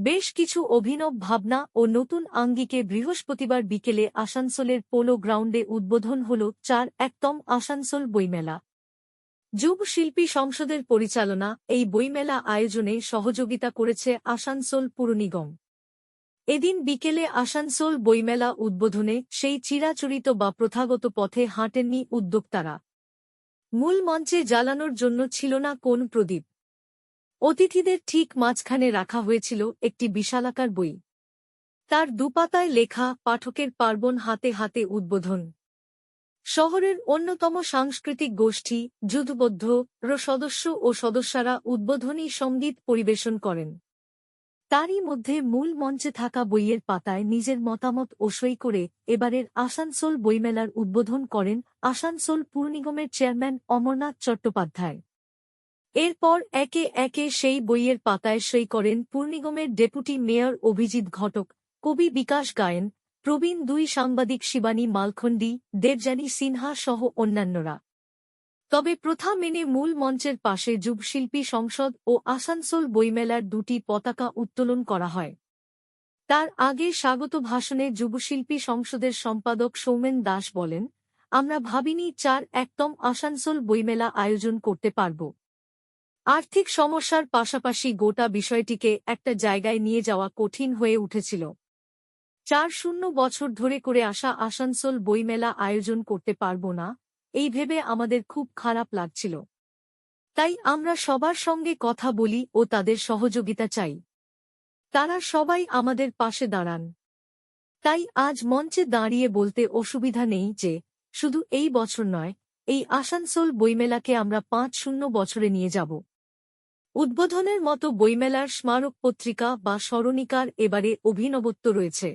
বেশ কিছু অভিনব ভাবনা ও নতুন আঙ্গিকে বৃহস্পতিবার বিকেলে আসানসোলের পোলো গ্রাউন্ডে উদ্বোধন হল চার একতম আসানসোল বইমেলা। যুব শিল্পী সংসদের পরিচালনা এই বইমেলা আয়োজনে সহযোগিতা করেছে আসানসোল পুর নিগম। এদিন বিকেলে আসানসোল বইমেলা উদ্বোধনে সেই চিরাচরিত বা প্রথাগত পথে হাঁটেননি উদ্যোক্তারা। মূল মঞ্চে জ্বালানোর জন্য ছিল না কোন প্রদীপ। অতিথিদের ঠিক মাঝখানে রাখা হয়েছিল একটি বিশালাকার বই। তার দুপাতায় লেখা পাঠকের পার্বণ হাতে হাতে উদ্বোধন। শহরের অন্যতম সাংস্কৃতিক গোষ্ঠী যুদ্ধবদ্ধ র সদস্য ও সদস্যরা উদ্বোধনী সংগীত পরিবেশন করেন। তারই মধ্যে মূল মঞ্চে থাকা বইয়ের পাতায় নিজের মতামত ও সই করে এবারের আসানসোল বইমেলার উদ্বোধন করেন আসানসোল পুর চেয়ারম্যান অমরনাথ চট্টোপাধ্যায়। এরপর একে একে সেই বইয়ের পাতায় সই করেন পুরনিগমের ডেপুটি মেয়র অভিজিৎ ঘটক, কবি বিকাশ গায়েন, প্রবীণ দুই সাংবাদিক শিবানী মালখণ্ডী, দেবযানী সিনহা সহ অন্যান্যরা। তবে প্রথা মেনে মূল মঞ্চের পাশে যুবশিল্পী সংসদ ও আসানসোল বইমেলার দুটি পতাকা উত্তোলন করা হয়। তার আগে স্বাগত ভাষণে যুবশিল্পী সংসদের সম্পাদক সৌমেন দাস বলেন, আমরা ভাবিনি চার একদম আসানসোল বইমেলা আয়োজন করতে পারব। আর্থিক সমস্যার পাশাপাশি গোটা বিষয়টিকে একটা জায়গায় নিয়ে যাওয়া কঠিন হয়ে উঠেছিল। চার শূন্য বছর ধরে করে আসা আসানসোল বইমেলা আয়োজন করতে পারব না, এই ভেবে আমাদের খুব খারাপ লাগছিল। তাই আমরা সবার সঙ্গে কথা বলি ও তাদের সহযোগিতা চাই। তারা সবাই আমাদের পাশে দাঁড়ান। তাই আজ মঞ্চে দাঁড়িয়ে বলতে অসুবিধা নেই যে, শুধু এই বছর নয়, এই আসানসোল বইমেলাকে আমরা পাঁচ শূন্য বছরে নিয়ে যাব। উদ্বোধনের মতো বইমেলার স্মারক পত্রিকা বা স্মরণিকার এবারে অভিনবত্ব রয়েছে।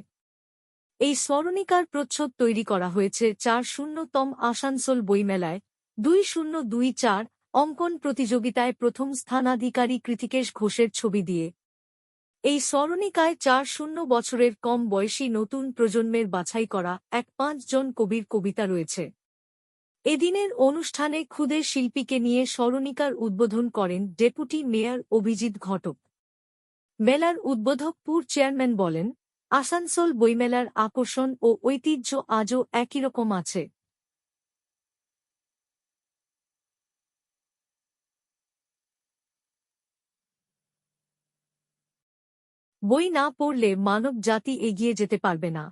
এই স্মরণিকার প্রচ্ছদ তৈরি করা হয়েছে চার শূন্যতম আসানসোল বইমেলায়, দুই শূন্য দুই চার অঙ্কন প্রতিযোগিতায় প্রথম স্থানাধিকারী কৃতিকেশ ঘোষের ছবি দিয়ে। এই স্মরণিকায় চার শূন্য বছরের কম বয়সী নতুন প্রজন্মের বাছাই করা এক পাঁচজন কবির কবিতা রয়েছে। এদিনের অনুষ্ঠানে ক্ষুদে শিল্পীকে নিয়ে স্মরণিকার উদ্বোধন করেন ডেপুটি মেয়র অভিজিৎ ঘটক। মেলার উদ্বোধক পুর চেয়ারম্যান বলেন, আসানসোল বইমেলার আকর্ষণ ও ঐতিহ্য আজও একই রকম আছে। বই না পড়লে মানব জাতি এগিয়ে যেতে পারবে না।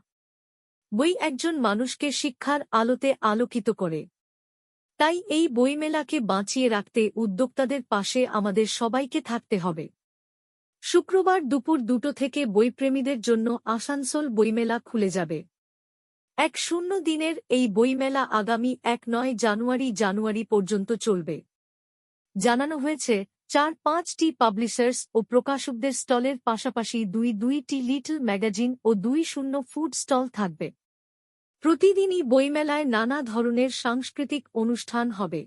বই একজন মানুষকে শিক্ষার আলোতে আলোকিত করে। তাই এই বইমেলাকে বাঁচিয়ে রাখতে উদ্যোক্তাদের পাশে আমাদের সবাইকে থাকতে হবে। শুক্রবার দুপুর দুটো থেকে বইপ্রেমীদের জন্য আসানসোল বইমেলা খুলে যাবে। এক শূন্য দিনের এই বইমেলা আগামী এক নয় জানুয়ারি জানুয়ারি পর্যন্ত চলবে। জানানো হয়েছে, চার পাঁচটি পাবলিশার্স ও প্রকাশকদের স্টলের পাশাপাশি দুই দুইটি লিটল ম্যাগাজিন ও দুই শূন্য ফুড স্টল থাকবে। প্রতিদিনই বইমেলায় নানা ধরনের সাংস্কৃতিক অনুষ্ঠান হবে।